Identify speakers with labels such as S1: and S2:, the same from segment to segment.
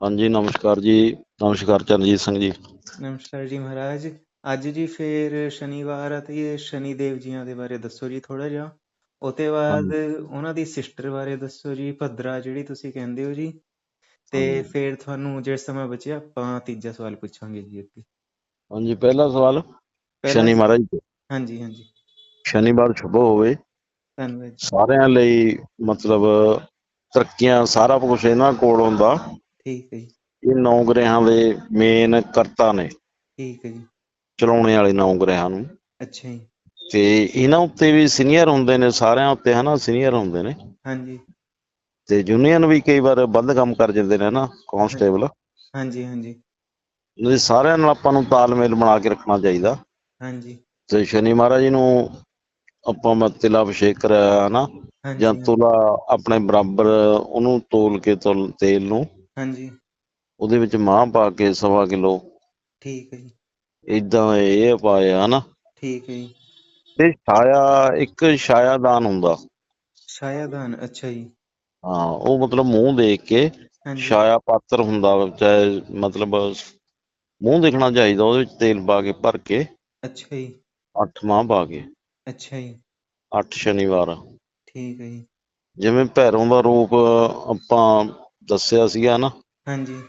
S1: ਹਾਂਜੀ ਨਮਸਕਾਰ ਜੀ। ਨਮਸਕਾਰ ਚਰਨਜੀਤ ਸਿੰਘ ਜੀ।
S2: ਨਮਸਕਾਰ ਜੀ ਮਹਾਰਾਜ। ਅੱਜ ਜੀ ਫੇਰ ਸ਼ਨੀਵਾਰ ਆ ਤੇ ਸ਼ਨੀ ਦੇਵ ਜੀਆਂ ਦੇ ਬਾਰੇ ਦੱਸੋ ਜੀ ਥੋੜਾ ਜਿਹਾ। ਉਹਤੇ ਬਾਅਦ ਉਹਨਾਂ ਦੀ ਸਿਸਟਰ ਬਾਰੇ ਦੱਸੋ ਜੀ ਭੱਦਰਾ ਜਿਹੜੀ ਤੁਸੀਂ ਕਹਿੰਦੇ ਹੋ ਜੀ। ਤੇ। ਫੇਰ ਤੁਹਾਨੂੰ ਜੇ ਸਮਾਂ ਬਚਿਆ ਆਪਾਂ ਤੀਜਾ ਸਵਾਲ ਪੁੱਛਾਂਗੇ ਜੀ ਅੱਗੇ।
S1: ਹਾਂਜੀ ਪਹਿਲਾ ਸਵਾਲ ਸ਼ਨੀ ਮਹਾਰਾਜ ਜੀ।
S2: ਹਾਂਜੀ ਹਾਂਜੀ।
S1: ਸ਼ਨੀਵਾਰ ਸ਼ੁਭ ਹੋਵੇ।
S2: ਧੰਨਵਾਦ
S1: ਸਾਰਿਆਂ ਲਈ ਮਤਲਬ ਤਰੱਕੀਆਂ ਸਾਰਾ ਕੁਝ ਇਹਨਾਂ ਕੋਲ ਹੁੰਦਾ।
S2: ਠੀਕ ਹੈ ਜੀ।
S1: ਇਹ ਨੌ ਗ੍ਰਹਿਾਂ ਦੇ ਮੇਨ ਕਰਤਾ ਨੇ।
S2: ਠੀਕ ਹੈ ਜੀ।
S1: ਚਲਾਉਣੇ ਵਾਲੇ ਨੌ ਗ੍ਰਹਿਾਂ ਨੂੰ।
S2: ਅੱਛਾ ਜੀ।
S1: ਤੇ ਇਹਨਾਂ ਉੱਤੇ ਵੀ ਸੀਨੀਅਰ ਹੁੰਦੇ ਨੇ ਸਾਰਿਆਂ ਉੱਤੇ ਹਨਾ ਸੀਨੀਅਰ ਹੁੰਦੇ ਨੇ।
S2: ਹਾਂਜੀ।
S1: ਤੇ ਜੂਨੀਅਰ ਵੀ ਕਈ ਵਾਰ ਵੱਧ ਕੰਮ ਕਰ ਜਾਂਦੇ ਨੇ ਨਾ ਕਾਂਸਟੇਬਲ
S2: ਹਾਂਜੀ ਹਾਂਜੀ।
S1: ਇਹ ਸਾਰਿਆਂ ਨਾਲ ਆਪਾਂ ਨੂੰ ਤਾਲਮੇਲ ਬਣਾ ਕੇ ਰੱਖਣਾ ਚਾਹੀਦਾ।
S2: ਹਾਂਜੀ।
S1: ਤੇ ਸ਼ਨੀ ਮਹਾਰਾਜ ਜੀ ਨੂੰ ਆਪਾਂ ਮੈਂ ਤਿਲਾ ਅਭਿਸ਼ੇਕ ਕਰਾਇਆ ਹਨਾ ਜਾਂ ਤੁਲਾ ਆਪਣੇ ਬਰਾਬਰ ਉਹਨੂੰ ਤੋਲ ਕੇ ਤੇਲ ਨੂੰ
S2: ਹਾਂਜੀ।
S1: ਉਹਦੇ ਵਿੱਚ ਮਾਂ ਪਾ ਕੇ ਸਵਾ ਕਿਲੋ।
S2: ਠੀਕ ਹੈ ਜੀ।
S1: ਇਦਾਂ ਇਹ ਪਾਇਆ ਹਨਾ?
S2: ਠੀਕ ਹੈ ਜੀ।
S1: ਤੇ ਛਾਇਆ ਇੱਕ ਛਾਇਆ ਦਾਨ ਹੁੰਦਾ।
S2: ਛਾਇਆਦਾਨ ਅੱਛਾ ਜੀ।
S1: ਹਾਂ ਉਹ ਮਤਲਬ ਮੂੰਹ ਦੇਖ ਕੇ
S2: ਹਾਂਜੀ।
S1: ਛਾਇਆ ਪਾਤਰ ਹੁੰਦਾ ਚਾਹੇ ਮਤਲਬ ਮੂੰਹ ਦੇਖਣਾ ਚਾਹੀਦਾ ਉਹਦੇ ਵਿੱਚ ਤੇਲ ਪਾ ਕੇ ਭਰ ਕੇ।
S2: ਅੱਛਾ ਜੀ।
S1: ਅੱਠ ਮਾਹ ਪਾ ਕੇ।
S2: ਅੱਛਾ ਜੀ।
S1: ਅੱਠ ਸ਼ਨੀਵਾਰ।
S2: ਠੀਕ ਹੈ ਜੀ।
S1: ਜਿਵੇਂ ਭੈਰੋਂ ਦਾ ਰੂਪ ਆਪਾਂ ਦੱਸਿਆ ਸੀਗਾ ਨਾ।
S2: ਹਾਂਜੀ।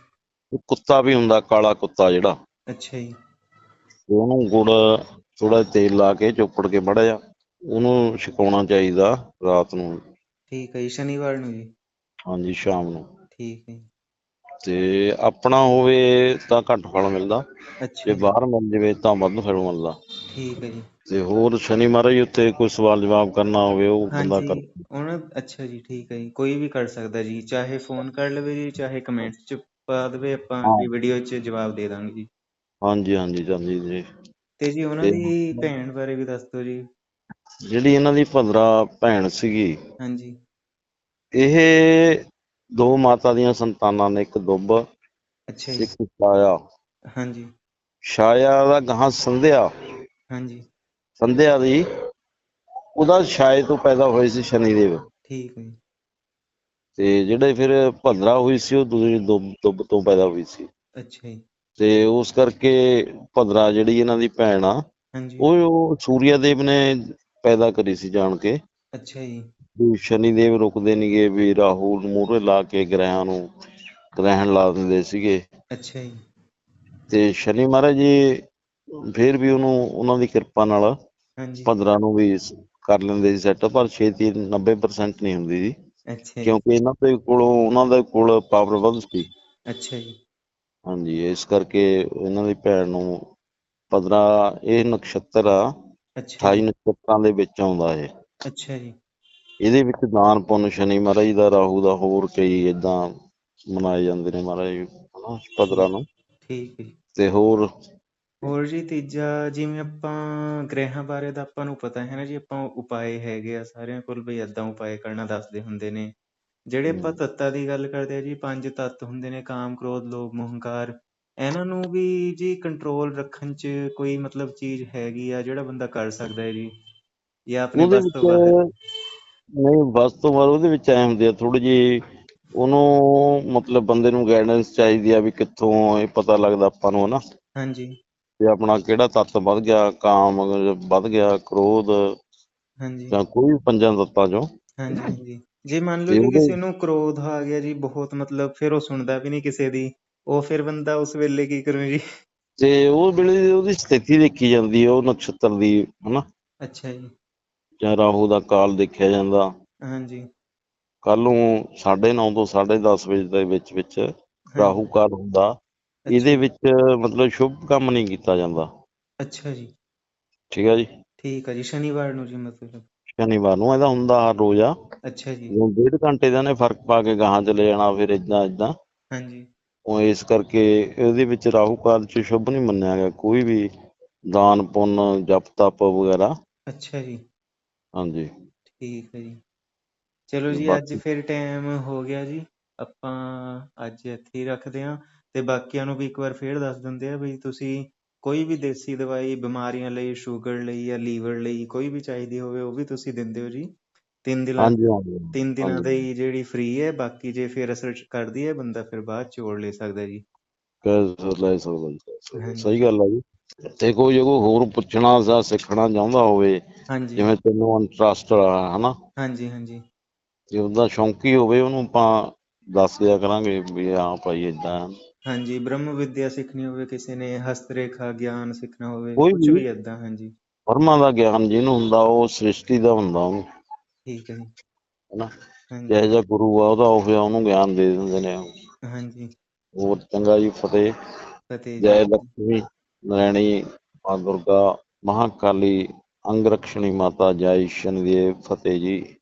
S1: ਉਹ ਕੁੱਤਾ ਵੀ ਹੁੰਦਾ ਕਾਲਾ ਕੁੱਤਾ ਜਿਹੜਾ।
S2: ਅੱਛਾ ਜੀ।
S1: ਉਹਨੂੰ ਗੁੜ ਥੋੜਾ ਤੇਲ ਲਾ ਕੇ ਚੋਪੜ ਕੇ ਮੜਾ ਜਾ ਉਹਨੂੰ ਛਕਾਉਣਾ ਚਾਹੀਦਾ ਰਾਤ ਨੂੰ।
S2: ਠੀਕ ਹੈ ਜੀ ਸ਼ਨੀਵਾਰ ਨੂੰ ਜੀ।
S1: ਹਾਂਜੀ ਸ਼ਾਮ ਨੂੰ।
S2: ਠੀਕ ਹੈ ਜੀ।
S1: ਤੇ ਆਪਣਾ ਹੋਵੇ ਤਾਂ ਘੱਟ ਫਲ ਮਿਲਦਾ
S2: ਅੱਛਾ
S1: ਜੇ। ਬਾਹਰ ਮਿਲ ਜਾਵੇ ਤਾਂ ਵੱਧ ਫਲ ਮਿਲਦਾ।
S2: ਠੀਕ ਹੈ ਜੀ।
S1: ਤੇ ਹੋਰ ਸ਼ਨੀ ਮਹਾਰਾਜ ਉੱਤੇ ਕੋਈ ਸਵਾਲ ਜਵਾਬ ਕਰਨਾ ਹੋਵੇ ਉਹ ਬੰਦਾ ਕਰ
S2: ਹਾਂਜੀ ਉਹਨਾਂ ਅੱਛਾ ਜੀ ਠੀਕ ਹੈ ਜੀ। ਕੋਈ ਵੀ ਕਰ ਸਕਦਾ ਜੀ ਚਾਹੇ ਫੋਨ ਕਰ ਲਵੇ ਜੀ ਚਾਹੇ ਕਮੈਂਟਸ ਚ ਪਾ ਦੇਵੇ ਆਪਾਂ
S1: ਹਾਂ।
S2: ਵੀ ਵੀਡੀਓ ਚ ਜਵਾਬ ਦੇ ਦਾਂਗੇ ਜੀ।
S1: ਹਾਂਜੀ ਹਾਂਜੀ ਹਾਂਜੀ ਜੀ।
S2: ਤੇ ਜੀ ਉਹਨਾਂ
S1: ਤੇ-
S2: ਦੀ ਭੈਣ ਬਾਰੇ ਵੀ ਦੱਸ ਦਿਓ ਜੀ।
S1: ਜਿਹੜੀ ਇਹਨਾਂ ਦੀ ਭੰਦਰਾ ਭੈਣ ਸੀਗੀ
S2: ਹਾਂਜੀ।
S1: ਇਹ ਦੋ ਮਾਤਾ ਦੀਆਂ ਸੰਤਾਨਾਂ ਨੇ ਇੱਕ ਦੁੱਬ
S2: ਅੱਛਾ ਜੀ।
S1: ਇੱਕ ਛਾਇਆ।
S2: ਹਾਂਜੀ।
S1: ਛਾਇਆ ਦਾ ਗਾਂ ਸੰਧਿਆ।
S2: ਹਾਂਜੀ।
S1: ਸੰਧਿਆ ਦੀ ਉਹਦਾ ਛਾਏ ਤੋਂ ਪੈਦਾ ਹੋਏ ਸੀ ਸ਼ਨੀਦੇਵ
S2: ਠੀਕ ਹੈ ਜੀ।
S1: ਤੇ ਜਿਹੜੇ ਫਿਰ ਭੰਦਰਾ ਹੋਈ ਸੀ ਉਹ ਦੂਜੀ ਦੁੱਬ ਦੁੱਬ ਤੋਂ ਪੈਦਾ ਹੋਈ ਸੀ।
S2: ਅੱਛਾ ਜੀ।
S1: ਤੇ ਉਸ ਕਰਕੇ ਭੰਦਰਾ ਜਿਹੜੀ ਇਹਨਾਂ ਦੀ ਭੈਣ ਆ
S2: ਹਾਂਜੀ।
S1: ਉਹ ਸੂਰਿਆ ਦੇਵ ਨੇ ਪੈਦਾ ਕਰੀ ਸੀ ਜਾਣ ਕੇ।
S2: ਅੱਛਾ ਜੀ।
S1: ਸ਼ਨੀਦੇਵ ਰੁਕਦੇ ਨਹੀਂਗੇ ਵੀ ਰਾਹੂ ਨੂੰ ਮੂਹਰੇ ਲਾ ਕੇ ਗ੍ਰਹਿਆਂ ਨੂੰ ਗ੍ਰਹਿਣ ਲਾ ਦਿੰਦੇ ਸੀਗੇ।
S2: ਅੱਛਾ ਜੀ।
S1: ਤੇ ਸ਼ਨੀ ਮਹਾਰਾਜ ਜੀ ਫਿਰ ਵੀ ਉਹਨੂੰ ਉਹਨਾਂ ਦੀ ਕਿਰਪਾ ਨਾਲ
S2: ਹਾਂਜੀ।
S1: 15 ਨੂੰ ਵੀ ਕਰ ਲੈਂਦੇ ਸੀ ਸੈੱਟ ਪਰ ਛੇਤੀ 90% ਨਹੀਂ ਹੁੰਦੀ ਸੀ
S2: ਅੱਛਾ ਜੀ।
S1: ਕਿਉਂਕਿ ਇਹਨਾਂ ਦੇ ਕੋਲੋਂ ਉਹਨਾਂ ਦੇ ਕੋਲ ਪਾਵਰ ਵੱਧ ਸੀ।
S2: ਅੱਛਾ ਜੀ।
S1: ਹਾਂਜੀ ਇਸ ਕਰਕੇ ਇਹਨਾਂ ਦੀ ਭੈਣ ਨੂੰ 15 ਇਹ ਨਕਸ਼ਤਰ ਆ
S2: ਅੱਛਾ
S1: 28
S2: ਜੀ
S1: ਨਕਸ਼ਤਰਾਂ ਦੇ ਵਿੱਚ ਆਉਂਦਾ ਇਹ।
S2: ਅੱਛਾ ਜੀ।
S1: ਇਹਦੇ ਵਿੱਚ ਦਾਨ ਪੁੰਨ ਸ਼ਨੀ ਮਹਾਰਾਜ ਦਾ ਰਾਹੂ ਦਾ ਹੋਰ ਕਈ ਇਦਾਂ ਮਨਾਏ ਜਾਂਦੇ ਨੇ ਮਹਾਰਾਜ ਹਨਾ 15 ਨੂੰ।
S2: ਠੀਕ ਹੈ ਜੀ।
S1: ਤੇ ਹੋਰ?
S2: ਹੋਰ ਜੀ ਤੀਜਾ ਜਿਵੇਂ ਆਪਾਂ ਗ੍ਰਹਿਾਂ ਬਾਰੇ ਤਾਂ ਆਪਾਂ ਨੂੰ ਪਤਾ ਹੈ ਨਾ ਜੀ ਆਪਾਂ ਉਪਾਏ ਹੈਗੇ ਆ ਸਾਰਿਆਂ ਕੋਲ ਵੀ ਏਦਾਂ ਉਪਾਏ ਕਰਨਾ ਦੱਸਦੇ ਹੁੰਦੇ ਨੇ। ਜਿਹੜੇ ਆਪਾਂ। ਤੱਤਾਂ ਦੀ ਗੱਲ ਕਰਦੇ ਆ ਜੀ ਪੰਜ ਤੱਤ ਹੁੰਦੇ ਨੇ ਕਾਮ ਕ੍ਰੋਧ ਲੋਭ ਮੋਹ ਹੰਕਾਰ ਇਹਨਾਂ ਨੂੰ ਵੀ ਜੀ ਕੰਟਰੋਲ ਰੱਖਣ 'ਚ ਕੋਈ ਮਤਲਬ ਚੀਜ਼ ਹੈਗੀ ਆ ਜਿਹੜਾ ਬੰਦਾ ਕਰ ਸਕਦਾ ਹੈ ਜੀ। ਜਾਂ ਆਪਣੇ ਬਸ ਤੋਂ ਬਾਹਰ
S1: ਨਹੀਂ ਬਸ ਤੋਂ ਬਾਅਦ ਉਹਦੇ ਵਿੱਚ ਐ ਹੁੰਦੇ ਆ ਥੋੜੀ ਜੀ ਉਹਨੂੰ ਮਤਲਬ ਬੰਦੇ ਨੂੰ ਗਾਈਡੈਂਸ ਚਾਹੀਦੀ ਆ ਵੀ ਕਿੱਥੋਂ ਇਹ ਪਤਾ ਲੱਗਦਾ ਆਪਾਂ ਨੂੰ ਹਨਾ?
S2: ਹਾਂਜੀ।
S1: ਵੀ ਆਪਣਾ ਕਿਹੜਾ ਤੱਤ ਵੱਧ ਗਿਆ ਕਾਮ ਵੱਧ ਗਿਆ ਕ੍ਰੋਧ
S2: ਹਾਂਜੀ।
S1: ਜਾਂ ਕੋਈ ਵੀ ਪੰਜਾਂ ਤੱਤਾਂ ਚੋਂ।
S2: ਹਾਂਜੀ ਹਾਂਜੀ। ਜੇ ਮੰਨ ਲਓ ਜੀ ਕਿਸੇ ਨੂੰ ਕ੍ਰੋਧ ਆ ਗਿਆ ਜੀ ਬਹੁਤ ਮਤਲਬ ਫਿਰ ਉਹ ਸੁਣਦਾ ਵੀ ਨਹੀਂ ਕਿਸੇ ਦੀ। ਉਹ ਫਿਰ ਬੰਦਾ ਉਸ ਵੇਲੇ ਕੀ ਕਰੂ ਜੀ?
S1: ਤੇ ਉਹ ਵੇਲੇ ਉਹਦੀ ਸਥਿਤੀ ਦੇਖੀ ਜਾਂਦੀ ਹੈ ਉਹ ਨਕਸ਼ਤਰ ਦੀ ਹਨਾ?
S2: ਅੱਛਾ ਜੀ।
S1: ਜਾਂ ਰਾਹੂ ਦਾ ਕਾਲ ਦੇਖਿਆ ਜਾਂਦਾ।
S2: ਹਾਂਜੀ।
S1: ਕੱਲ ਨੂੰ 9:30 ਤੋਂ 10:30 ਵਜੇ ਦੇ ਵਿੱਚ ਵਿੱਚ ਰਾਹੂ ਕਾਲ ਹੁੰਦਾ। ਇਹਦੇ ਵਿੱਚ ਮਤਲਬ ਸ਼ੁਭ ਕੰਮ ਨਹੀਂ ਕੀਤਾ ਜਾਂਦਾ।
S2: ਅੱਛਾ ਜੀ।
S1: ਠੀਕ ਹੈ ਜੀ?
S2: ਠੀਕ ਆ ਜੀ ਸ਼ਨੀਵਾਰ ਨੂੰ ਜੀ ਮਤਲਬ।
S1: ਸ਼ਨੀਵਾਰ ਨੂੰ ਇਹਦਾ ਹੁੰਦਾ ਹਰ ਰੋਜ਼ ਆ।
S2: ਅੱਛਾ ਜੀ।
S1: ਜਦੋਂ ਡੇਢ ਘੰਟੇ ਦਾ ਨੇ ਫ਼ਰਕ ਪਾ ਕੇ ਗਾਹਾਂ ਚਲੇ ਜਾਣਾ ਫਿਰ ਇਦਾਂ ਇਦਾਂ
S2: ਹਾਂਜੀ।
S1: ਉਹ ਇਸ ਕਰਕੇ ਇਹਦੇ ਵਿੱਚ ਰਾਹੂ ਕਾਲ ਚ ਸ਼ੁਭ ਨਹੀਂ ਮੰਨਿਆ ਗਿਆ। ਕੋਈ ਵੀ ਦਾਨ ਪੁੰਨ ਜਪ ਤਪ ਵਗੈਰਾ।
S2: ਅੱਛਾ ਜੀ।
S1: ਹਾਂਜੀ
S2: ਠੀਕ ਹੈ ਜੀ ਚਲੋ ਜੀ ਅੱਜ
S1: ਬਾਕੀ-
S2: ਫਿਰ ਟਾਈਮ ਹੋ ਗਿਆ ਜੀ ਆਪਾਂ ਅੱਜ ਇੱਥੇ ਹੀ ਰੱਖਦੇ ਹਾਂ ਤੇ ਬਾਕੀਆਂ ਨੂੰ ਵੀ ਇੱਕ ਵਾਰ ਫੇਰ ਦੱਸ ਦਿੰਦੇ ਆ ਵੀ ਤੁਸੀਂ ਕੋਈ ਵੀ ਦੇਸੀ ਦਵਾਈ ਬਿਮਾਰੀਆਂ ਲਈ ਸ਼ੂਗਰ ਲਈ ਜਾਂ ਲੀਵਰ ਲਈ ਕੋਈ ਵੀ ਚਾਹੀਦੀ ਹੋਵੇ ਉਹ ਵੀ ਤੁਸੀਂ ਦਿੰਦੇ ਹੋ ਜੀ ਤਿੰਨ ਦਿਨਾਂ
S1: ਹਾਂਜੀ ਹਾਂਜੀ
S2: ਤਿੰਨ ਦਿਨਾਂ
S1: ਹਾਂਜੀ।
S2: ਦਾ ਹੀ ਜਿਹੜੀ ਫ੍ਰੀ ਹੈ ਬਾਕੀ ਜੇ ਫਿਰ ਅਸਰ ਕਰਦੀ ਹੈ ਬੰਦਾ ਫਿਰ ਬਾਅਦ ਚ ਹੋਰ ਲੈ ਸਕਦਾ ਜੀ
S1: ਕਹਿ ਲੈ ਸਕਦਾ ਜੀ, ਲੈ ਸਕਦਾ।
S2: ਹਾਂਜੀ।
S1: ਸਹੀ ਗੱਲ ਆ ਜੀ ਤੇ ਕੋਈ ਜੇ ਕੋਈ ਹੋਰ ਪੁੱਛਣਾ ਜਾਂ ਸਿੱਖਣਾ ਚਾਹੁੰਦਾ ਹੋਵੇ
S2: ਹਾਂਜੀ।
S1: ਜਿਵੇਂ ਤੈਨੂੰ ਇੰਟਰਸਟ ਆ ਹਨਾ?
S2: ਹਾਂਜੀ ਹਾਂਜੀ।
S1: ਜੇ ਉਹਦਾ ਸ਼ੌਂਕੀ ਹੋਵੇ ਉਹਨੂੰ ਆਪਾਂ ਦੱਸ ਦਿਆ ਕਰਾਂਗੇ ਵੀ ਹਾਂ ਭਾਈ ਏਦਾਂ
S2: ਹਾਂਜੀ ਬ੍ਰਹਮ ਵਿਦਿਆ ਸਿੱਖਣੀ ਹੋਵੇ ਕਿਸੇ ਨੇ ਹਸਤ ਰੇਖਾ ਗਿਆਨ ਸਿੱਖਣਾ ਹੋਵੇ
S1: ਕੋਈ
S2: ਕੁਝ
S1: ਵੀ।
S2: ਵੀ ਏਦਾਂ ਹਾਂਜੀ।
S1: ਵਰਮਾ ਦਾ ਗਿਆਨ ਜਿਹਨੂੰ ਹੁੰਦਾ ਉਹ ਸ੍ਰਿਸ਼ਟੀ ਦਾ ਹੁੰਦਾ ਉਹਨੂੰ
S2: ਠੀਕ ਹੈ ਜੀ।
S1: ਹਨਾ?
S2: ਹਾਂਜੀ।
S1: ਜਿਹੋ ਜਿਹਾ ਗੁਰੂ ਆ ਉਹਦਾ ਉਹ ਉਹਨੂੰ ਗਿਆਨ ਦੇ ਦਿੰਦੇ ਨੇ।
S2: ਹਾਂਜੀ।
S1: ਹੋਰ ਚੰਗਾ ਜੀ ਫਤਿਹ।
S2: ਫਤਿਹ
S1: ਜੈ।
S2: ਜੀ
S1: ਲక్ష్ਮੀ ਨਰੈਣੀ ਮਾਂ ਦੁਰਗਾ ਮਹਾਕਾਲੀ ਅੰਗ ਮਾਤਾ ਜੈ ਸ਼ਨੀਦੇਵ ਫਤਿਹ ਜੀ।